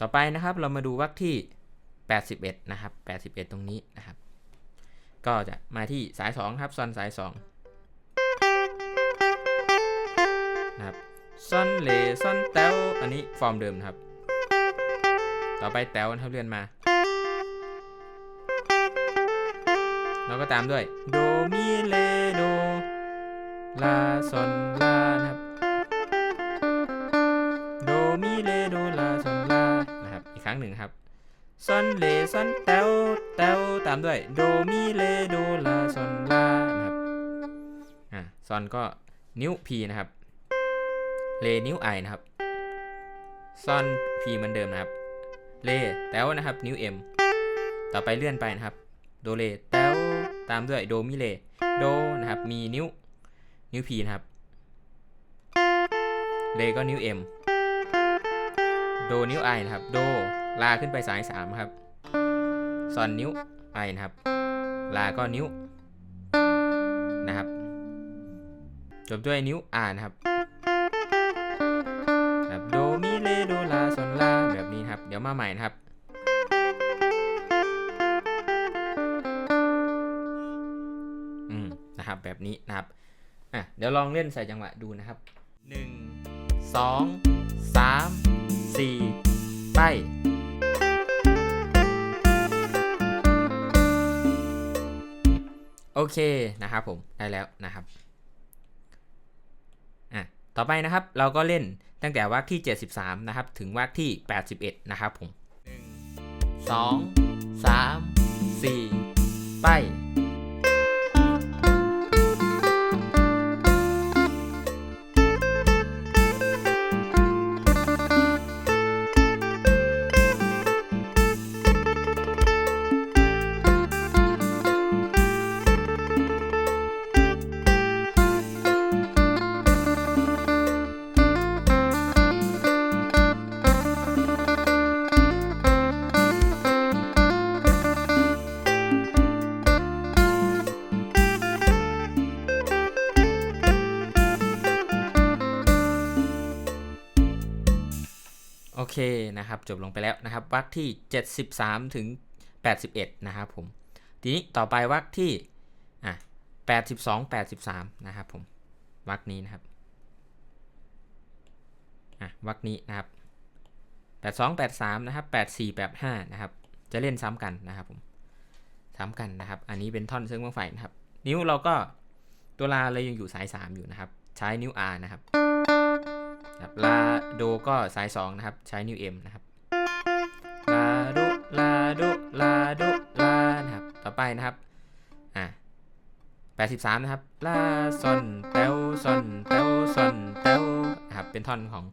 ต่อไปนะครับเรามาดูวรรคที่ 81 นะครับ 81 ตรงนี้นะครับ ก็จะมาที่สาย 2 ครับซอนสาย2นะครับซอนเลซอนเตวอันนี้ฟอร์มเดิมนะครับ ต่อไปแตวนะครับเลื่อนมา แล้วก็ตามด้วย โดมิเล โด ลาซอนลานะครับ รั้งหนึ่งครับซอนเลซอนเตวเตวตามด้วยโดมิเลโดลาซอนลานะครับอ่าซอนก็นิ้ว P นะครับเลนิ้ว I นะครับซอน P เหมือนเดิมนะครับเลแตวนะครับนิ้ว M ต่อไปเลื่อนไปนะครับโดเลแต้วตามด้วยโดมิเลโดนะครับมีนิ้วนิ้วพีนะครับเลก็นิ้ว M โดนิ้ว I นะครับโด ลาขึ้นไปสาย 3 ครับซอนนิ้ว I นะครับ ลาก็นิ้วนะครับจบด้วยนิ้ว R นะครับครับโดมิเลโดลาซอนลาแบบนี้ครับ เดี๋ยวมาใหม่นะครับอืมนะครับแบบนี้นะครับอะเดี๋ยวลองเล่นใส่จังหวะดูนะครับ 1 2 3 4ไป โอเคนะครับผมได้แล้วนะครับอะต่อไปนะครับเราก็เล่นตั้งแต่วรรคที่ 73 นะครับ ถึงวรรคที่ 81 นะครับผม 1 2 3 4 ไป เคนะครับจบลงไปแล้วนะครับวรรคที่ 73 ถึง 81 นะครับผม ทีนี้ต่อไปวรรคที่อะ82 83 นะครับผมวรรคนี้นะครับอะวรรคนี้นะครับ 82 83 นะครับ 84 85 นะครับ จะเล่นซ้ำกันนะครับผมซ้ำกันนะครับ อันนี้เป็นท่อนซึ่งบางไฟนะครับ นิ้วเราก็ตัวลาเลยยังอยู่สาย 3 อยู่นะครับ ใช้นิ้ว R นะครับ ครับลาโดก็สาย2นะครับใช้นิ้ว M นะครับลาโดลาโดลาโดลานะครับต่อไปนะครับอะ83 นะครับลาซอนเตลซอนเตลซอนเตลนะครับเป็นท่อนของ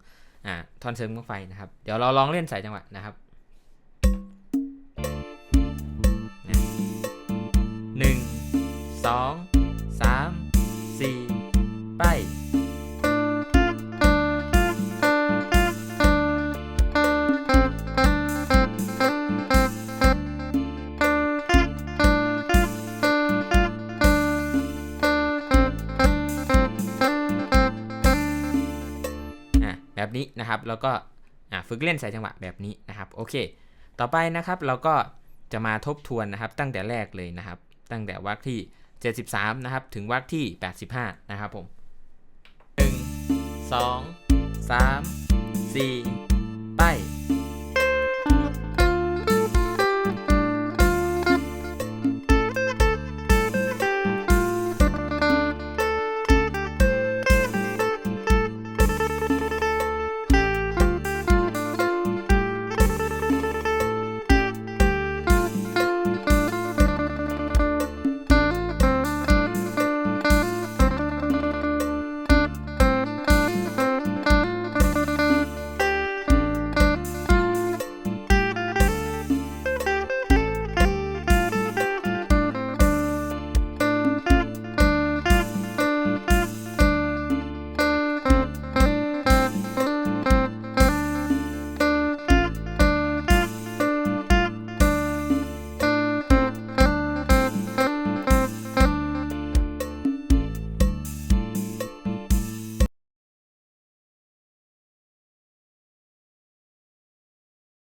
อ่าท่อนเสริมของไฟนะครับ เดี๋ยวเราลองเล่นใส่จังหวะนะครับ แบบนี้นะครับ แล้วก็ฝึกเล่นใส่จังหวะแบบนี้นะครับ โอเค ต่อไปนะครับเราก็จะมาทบทวนนะครับ ตั้งแต่แรกเลยนะครับ ตั้งแต่วรรคที่ 73 นะครับ ถึงวรรคที่ 85 นะครับผม 1 2 3 4 ไป